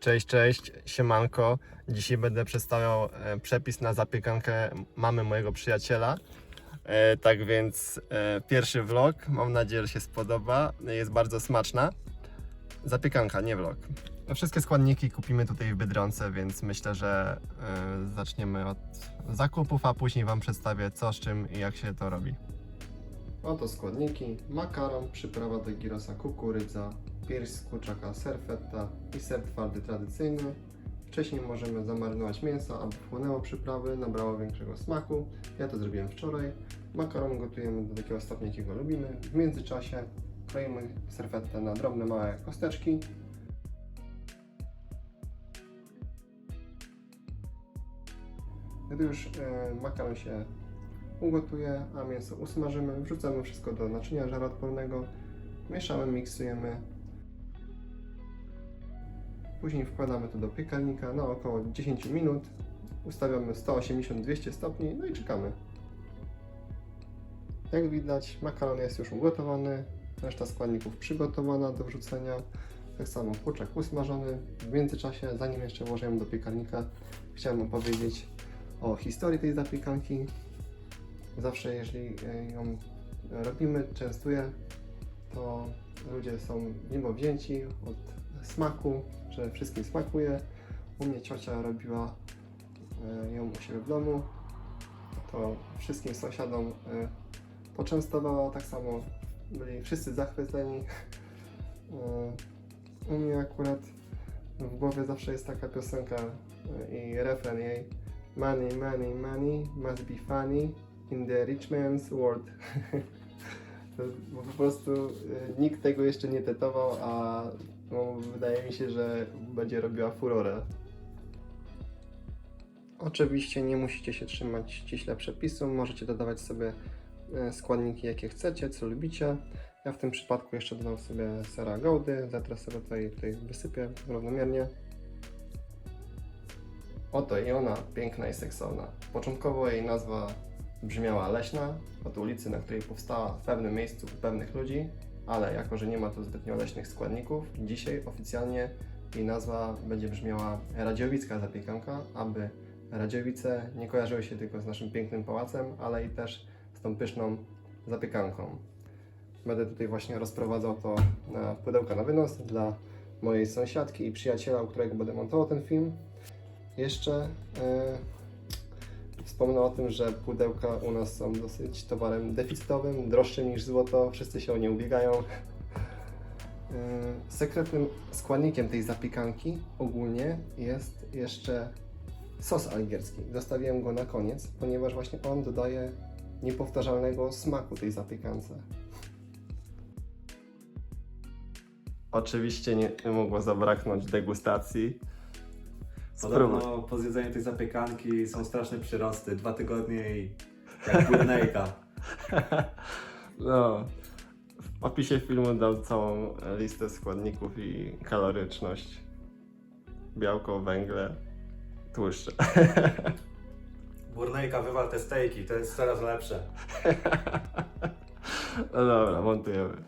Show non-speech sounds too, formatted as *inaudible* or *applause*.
Cześć, cześć, siemanko. Dzisiaj będę przedstawiał e, przepis na zapiekankę mamy mojego przyjaciela. E, tak więc e, pierwszy vlog, mam nadzieję, że się spodoba. Jest bardzo smaczna. Zapiekanka, nie vlog. Wszystkie składniki kupimy tutaj w Biedronce, więc myślę, że zaczniemy od zakupów, a później Wam przedstawię co, z czym i jak się to robi. Oto składniki. Makaron, przyprawa do girosa kukurydza, pierś z kurczaka serfetta i ser twardy tradycyjny. Wcześniej możemy zamarynować mięso, aby wchłonęło przyprawy, nabrało większego smaku. Ja to zrobiłem wczoraj. Makaron gotujemy do takiego stopnia, jakiego lubimy. W międzyczasie kroimy serfetę na drobne, małe kosteczki. Gdy już e, makaron się ugotuje, a mięso usmażymy, wrzucamy wszystko do naczynia żaroodpornego, mieszamy, miksujemy. Później wkładamy to do piekarnika na około 10 minut. Ustawiamy 180-200 stopni, no i czekamy. Jak widać, makaron jest już ugotowany, reszta składników przygotowana do wrzucenia. Tak samo kurczak usmażony. W międzyczasie, zanim jeszcze włożyłem do piekarnika, chciałem opowiedzieć o historii tej zapiekanki. Zawsze, jeżeli e, ją robimy, częstuję, to ludzie są niebo wzięci od smaku, że wszystkim smakuje. U mnie ciocia robiła e, ją u siebie w domu, to wszystkim sąsiadom e, poczęstowała, tak samo byli wszyscy zachwyceni. U mnie akurat w głowie zawsze jest taka piosenka i refren jej Money, money, money must be funny in the rich man's world. *laughs* Bo po prostu y, nikt tego jeszcze nie tetował, a no, wydaje mi się, że będzie robiła furorę. Oczywiście nie musicie się trzymać ściśle przepisu, możecie dodawać sobie e, składniki jakie chcecie, co lubicie. Ja w tym przypadku jeszcze dodam sobie sera goudy, zatrę sobie tutaj, tutaj wysypię równomiernie. Oto i ona, piękna i seksowna. Początkowo jej nazwa brzmiała Leśna, od ulicy, na której powstała w pewnym miejscu u pewnych ludzi, ale jako, że nie ma tu zbytnio leśnych składników, dzisiaj oficjalnie jej nazwa będzie brzmiała Radziowicka Zapiekanka, aby Radziowice nie kojarzyły się tylko z naszym pięknym pałacem, ale i też z tą pyszną zapiekanką. Będę tutaj właśnie rozprowadzał to na pudełka na wynos dla mojej sąsiadki i przyjaciela, u którego będę montował ten film. Jeszcze e, wspomnę o tym, że pudełka u nas są dosyć towarem deficytowym, droższym niż złoto, wszyscy się o nie ubiegają. E, Sekretnym składnikiem tej zapiekanki ogólnie jest jeszcze sos algierski. Zostawiłem go na koniec, ponieważ właśnie on dodaje niepowtarzalnego smaku tej zapiekance. Oczywiście nie mogło zabraknąć degustacji. Podobno po zjedzeniu tej zapiekanki są straszne przyrosty. Dwa tygodnie i jak górnejka. *laughs* No, w opisie filmu dam całą listę składników i kaloryczność. Białko, węgle, tłuszcze. Górnejka *laughs* wywal te stejki, to jest coraz lepsze. *laughs* No dobra, montujemy.